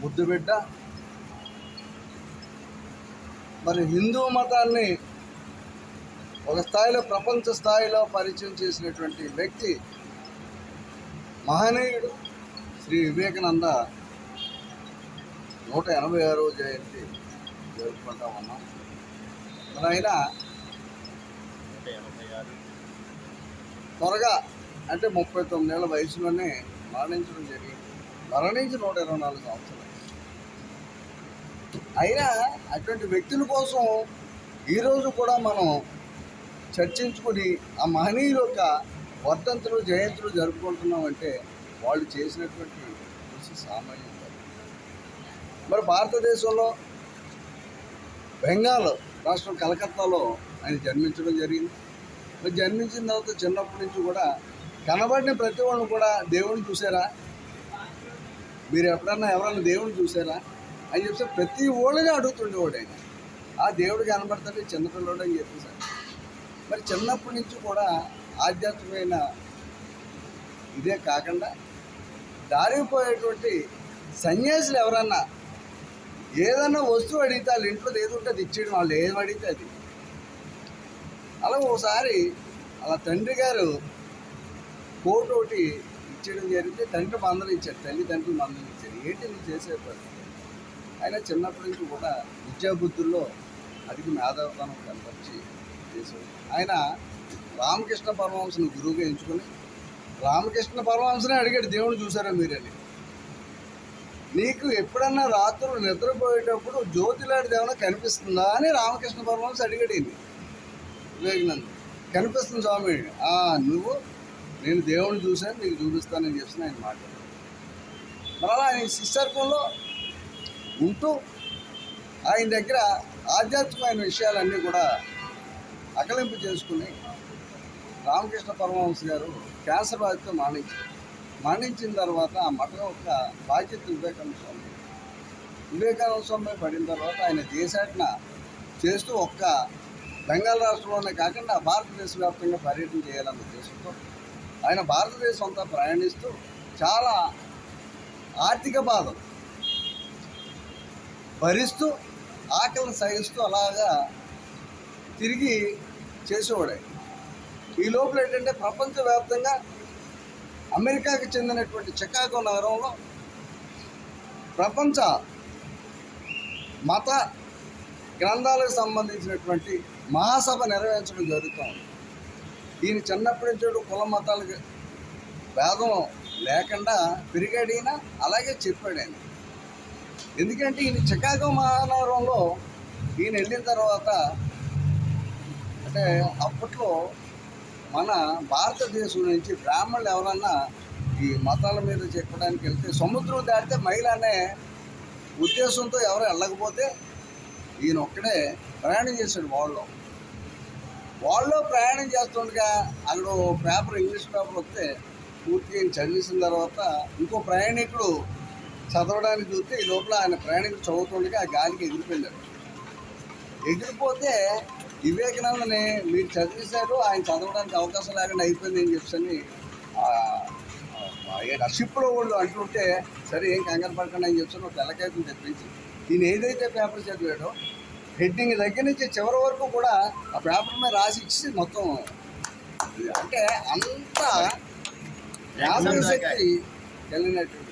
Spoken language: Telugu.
ముద్దు బిడ్డ. మరి హిందూ మతాన్ని ఒక స్థాయిలో ప్రపంచ స్థాయిలో పరిచయం చేసినటువంటి వ్యక్తి మహనీయుడు శ్రీ వివేకానంద నూట ఎనభై ఆరో జయంతి జరుపుకుంటా ఉన్నాం. మరి ఆయన త్వరగా అంటే ముప్పై తొమ్మిదేళ్ళ వయసులోనే మరణించడం జరిగింది. మరణించి నూట ఇరవై నాలుగు సంవత్సరాలు. అయినా అటువంటి వ్యక్తుల కోసం ఈరోజు కూడా మనం చర్చించుకుని ఆ మహనీయుల యొక్క వర్ధంతులు జయంతులు జరుపుకుంటున్నామంటే వాళ్ళు చేసినటువంటి కృషి సామాన్యం మరి భారతదేశంలో బెంగాల్ రాష్ట్రం కలకత్తాలో ఆయన జన్మించడం జరిగింది. మరి జన్మించిన తర్వాత చిన్నప్పటి నుంచి కూడా కనబడిన ప్రతి వాళ్ళు కూడా దేవుడిని చూసారా? మీరు ఎప్పుడన్నా ఎవరన్నా దేవుడిని చూసారా? అని చెప్తే ప్రతి ఓళ్ళని అడుగుతుండేవాడు ఆయన. ఆ దేవుడు కనబడతాడు చిన్నపిల్లడు అని చెప్పేసారు మరి చిన్నప్పటి నుంచి కూడా ఆధ్యాత్మికమైన ఇదే కాకుండా దారిపోయేటువంటి సన్యాసులు ఎవరన్నా ఏదన్నా వస్తువు అడిగితే వాళ్ళ ఇంట్లో ఏది ఉంటే అది ఇచ్చేయడం వాళ్ళు ఏం అడిగితే అది. అలా ఒకసారి అలా తండ్రి గారు కోట్ ఒకటి ఇచ్చేయడం జరిగితే తండ్రి మందలు ఇచ్చారు తల్లి తండ్రి మందలు ఇచ్చారు ఏంటి నువ్వు చేసే పరిస్థితి ఆయన చిన్నప్పటి నుంచి కూడా విద్యాబుద్ధుల్లో అధిక మేధావితనం కనపరిచి చేశాడు ఆయన రామకృష్ణ పరమహంసను గురువుగా ఎంచుకొని రామకృష్ణ పరమహంసనే అడిగాడు దేవుడు చూసారా మీరని నీకు ఎప్పుడన్నా రాత్రులు నిద్రపోయేటప్పుడు జ్యోతిలాడి ఏమైనా కనిపిస్తుందా? అని రామకృష్ణ పరమహంస అడిగాడు వివేకానంద కనిపిస్తుంది స్వామి నువ్వు నేను దేవుడిని చూశాను నీకు చూపిస్తానని చెప్పిన ఆయన మాట్లాడు మరి అలా ఆయన శిష్యర్పంలో ఉంటూ ఆయన దగ్గర ఆధ్యాత్మికమైన విషయాలన్నీ కూడా అకలింపు చేసుకుని రామకృష్ణ పరమహంస గారు క్యాన్సర్ బాధితో మరణించారు. మరణించిన తర్వాత ఆ మఠం యొక్క బాధ్యత వివేకానంద స్వామి. వివేకానంద స్వామి పడిన తర్వాత ఆయన దేశాటన చేస్తూ ఒక్క బెంగాల్ రాష్ట్రంలోనే కాకుండా భారతదేశ వ్యాప్తంగా పర్యటన చేయాలన్న ఉద్దేశంతో ఆయన భారతదేశం అంతా ప్రయాణిస్తూ చాలా ఆర్థిక బాధలు భరిస్తూ ఆకలిని సహిస్తూ అలాగా తిరిగి చేసేవాడు ఈ లోపల ఏంటంటే ప్రపంచవ్యాప్తంగా అమెరికాకి చెందినటువంటి చికాగో నగరంలో ప్రపంచ మత గ్రంథాలకు సంబంధించినటువంటి మహాసభ నిర్వహించడం జరుగుతుంది. ఈయన చిన్నప్పటి నుంచి కుల మతాలకు భేదం లేకుండా పెరిగాడు అలాగే చెప్పాడు ఆయన. ఎందుకంటే ఈయన చికాగో మహానగరంలో ఈయన వెళ్ళిన తర్వాత అంటే అప్పట్లో మన భారతదేశం నుంచి బ్రాహ్మణులు ఎవరన్నా ఈ మతాల మీద చెప్పడానికి వెళ్తే సముద్రం దాటితే మహిళ అనే ఉద్దేశంతో ఎవరు వెళ్ళకపోతే ఈయన ఒక్కడే ప్రయాణం చేశాడు వాళ్ళు వాళ్ళు ప్రయాణం చేస్తుండగా అక్కడ పేపర్ ఇంగ్లీష్ పేపర్ వస్తే పూర్తిగా చదివేసిన తర్వాత ఇంకో ప్రయాణికుడు చదవడానికి చూస్తే ఈ లోపల ఆయన ప్రయాణికుడు చదువుతుండగా ఆ గాలికి ఎగిరిపోయాడు ఎగిరిపోతే వివేకానందని మీరు చదివేశారు ఆయన చదవడానికి అవకాశం లేకుండా అయిపోయింది అని చెప్పని షిప్లో వాళ్ళు అంటుంటే సరే ఏం కంగారు పడకండి అని చెప్పి ఒక తెల్లకాయతం తెప్పించి ఈయన ఏదైతే పేపర్ చదివాడో హెడ్డింగ్ దగ్గర నుంచి చివరి వరకు కూడా ఆ పేపర్ మీద రాసి ఇచ్చి మొత్తం అంటే అంత శక్తి కలిగినటువంటి